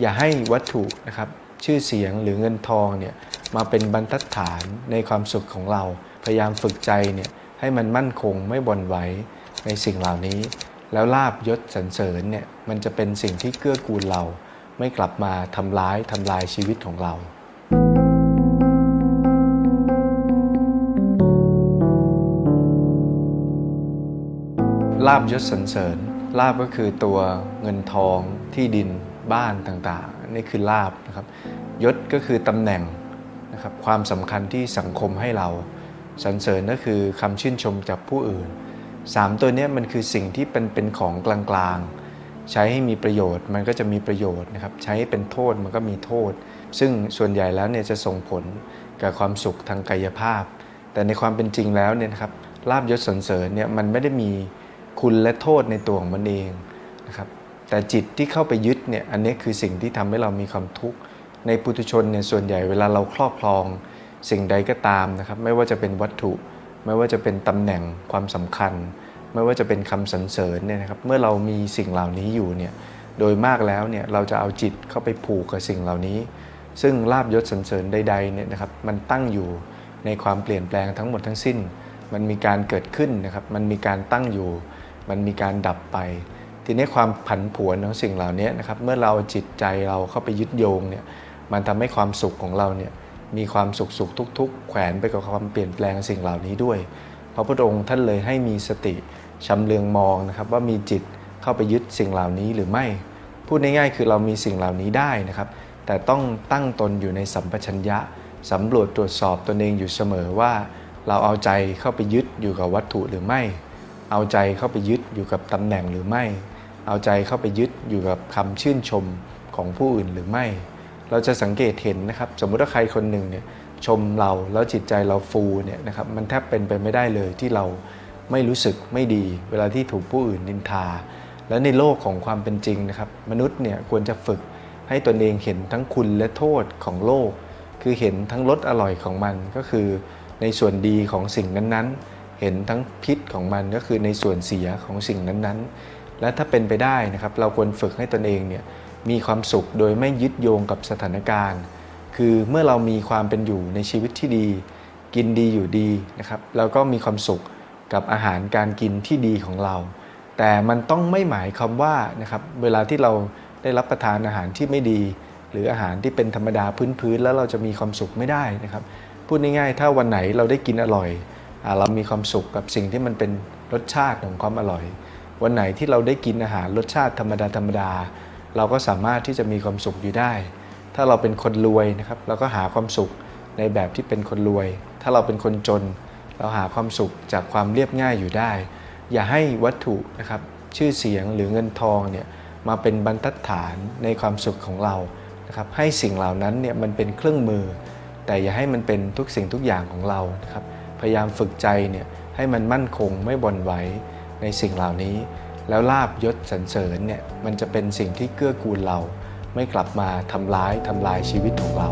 อย่าให้วัตถุนะครับชื่อเสียงหรือเงินทองเนี่ยมาเป็นบรรทัดฐานในความสุขของเรา พยายามฝึกใจเนี่ยให้มันมั่นคงไม่บ่นไหวในสิ่งเหล่านี้ แล้วลาบยศสรรเสริญเนี่ยมันจะเป็นสิ่งที่เกื้อกูลเรา ไม่กลับมาทำร้ายทำลายชีวิตของเราลาบยศสรรเสริญ ลาบก็คือตัวเงินทองที่ดินบ้านต่างๆ นี่คือลาบนะครับยศก็คือตำแหน่งนะครับความสำคัญที่สังคมให้เราสรรเสริญก็คือคำชื่นชมจากผู้อื่นสามตัวนี้มันคือสิ่งที่เป็นเป็นของกลางๆ ใช้ให้มีประโยชน์มันก็จะมีประโยชน์นะครับใช้ให้เป็นโทษมันก็มีโทษ ซึ่งส่วนใหญ่แล้วเนี่ยจะส่งผลกับความสุขทางกายภาพ แต่ในความเป็นจริงแล้วเนี่ยนะครับลาบยศสรรเสริญเนี่ยมันไม่ได้มี คุณและโทษในตัวของมันเองนะครับแต่จิตที่เข้าไปยึดเนี่ยอันนี้คือสิ่งที่ทำให้เรามีความทุกข์ในปุถุชนเนี่ยส่วนใหญ่เวลาเราครอบครอง สิ่งใดก็ตามนะครับไม่ว่าจะเป็นวัตถุ ไม่ว่าจะเป็นตำแหน่งความสำคัญ ไม่ว่าจะเป็นคำสรรเสริญเนี่ยนะครับเมื่อเรามีสิ่งเหล่านี้อยู่เนี่ยโดยมากแล้วเนี่ยเราจะเอาจิตเข้าไปผูกกับสิ่งเหล่านี้ ซึ่งลาบยศสรรเสริญใดๆเนี่ยนะครับมันตั้งอยู่ในความเปลี่ยนแปลงทั้งหมดทั้งสิ้น มันมีการเกิดขึ้นนะครับมันมีการตั้งอยู่ มันมีการดับไป ทีนี้ความผันผวนของสิ่งเหล่านี้นะครับเมื่อเราจิตใจเราเข้าไปยึดโยงเนี่ยมันทำให้ความสุขของเราเนี่ยมีความสุขสุขทุก ๆ แขวนไปกับความเปลี่ยนแปลงสิ่งเหล่านี้ด้วย พระพุทธองค์ท่านเลยให้มีสติชำเลืองมองนะครับว่ามีจิตเข้าไปยึดสิ่งเหล่านี้หรือไม่ พูดง่ายๆคือเรามีสิ่งเหล่านี้ได้นะครับ แต่ต้องตั้งตนอยู่ในสัมปชัญญะสำรวจตรวจสอบตนเองอยู่เสมอว่า เราเอาใจเข้าไปยึดอยู่กับวัตถุหรือไม่ เอาใจเข้าไปยึดอยู่กับตำแหน่งหรือไม่ เอาใจเข้าไปยึดอยู่กับคำชื่นชมของผู้อื่นหรือไม่ เราจะสังเกตเห็นนะครับสมมติว่าใครคนหนึ่งเนี่ยชมเราแล้วจิตใจเราฟูเนี่ยนะครับมันแทบเป็นไปไม่ได้เลยที่เราไม่รู้สึกไม่ดี เวลาที่ถูกผู้อื่นนินทา แล้วในโลกของความเป็นจริงนะครับมนุษย์เนี่ยควรจะฝึกให้ตนเองเห็นทั้งคุณและโทษของโลก คือเห็นทั้งรสอร่อยของมันก็คือ ในส่วนดีของสิ่งนั้นๆ เห็นทั้งพิษของมันก็คือในส่วนเสียของสิ่งนั้นๆ และถ้าเป็นไปได้นะครับ เราควรฝึกให้ตนเองเนี่ยมีความสุขโดยไม่ยึดโยงกับสถานการณ์ คือเมื่อเรามีความเป็นอยู่ในชีวิตที่ดี กินดีอยู่ดีนะครับเราก็มีความสุขกับอาหารการกินที่ดีของเรา แต่มันต้องไม่หมายความว่านะครับเวลาที่เราได้รับประทานอาหารที่ไม่ดี หรืออาหารที่เป็นธรรมดาพื้นๆแล้วเราจะมีความสุขไม่ได้นะครับ พูดง่ายๆ ถ้าวันไหนเราได้กินอร่อย เรามีความสุขกับสิ่งที่มันเป็นรสชาติของความอร่อย วันไหนที่เราได้กินอาหารรสชาติธรรมดาธรรมดา เราก็สามารถที่จะมีความสุขอยู่ได้ ถ้าเราเป็นคนรวยนะครับเราก็หาความสุขในแบบที่เป็นคนรวย ถ้าเราเป็นคนจน เราหาความสุขจากความเรียบง่ายอยู่ได้ อย่าให้วัตถุนะครับชื่อเสียงหรือเงินทองเนี่ยมาเป็นบรรทัดฐานในความสุขของเรานะครับให้สิ่งเหล่านั้นเนี่ยมันเป็นเครื่องมือ แต่อย่าให้มันเป็นทุกสิ่งทุกอย่างของเรานะครับ พยายามฝึกใจเนี่ยให้มันมั่นคงไม่บ่นไหวในสิ่งเหล่านี้ แล้วลาบยศสรรเสริญเนี่ยมันจะเป็นสิ่งที่เกื้อกูลเรา ไม่กลับมาทำร้ายทำลายชีวิตของเรา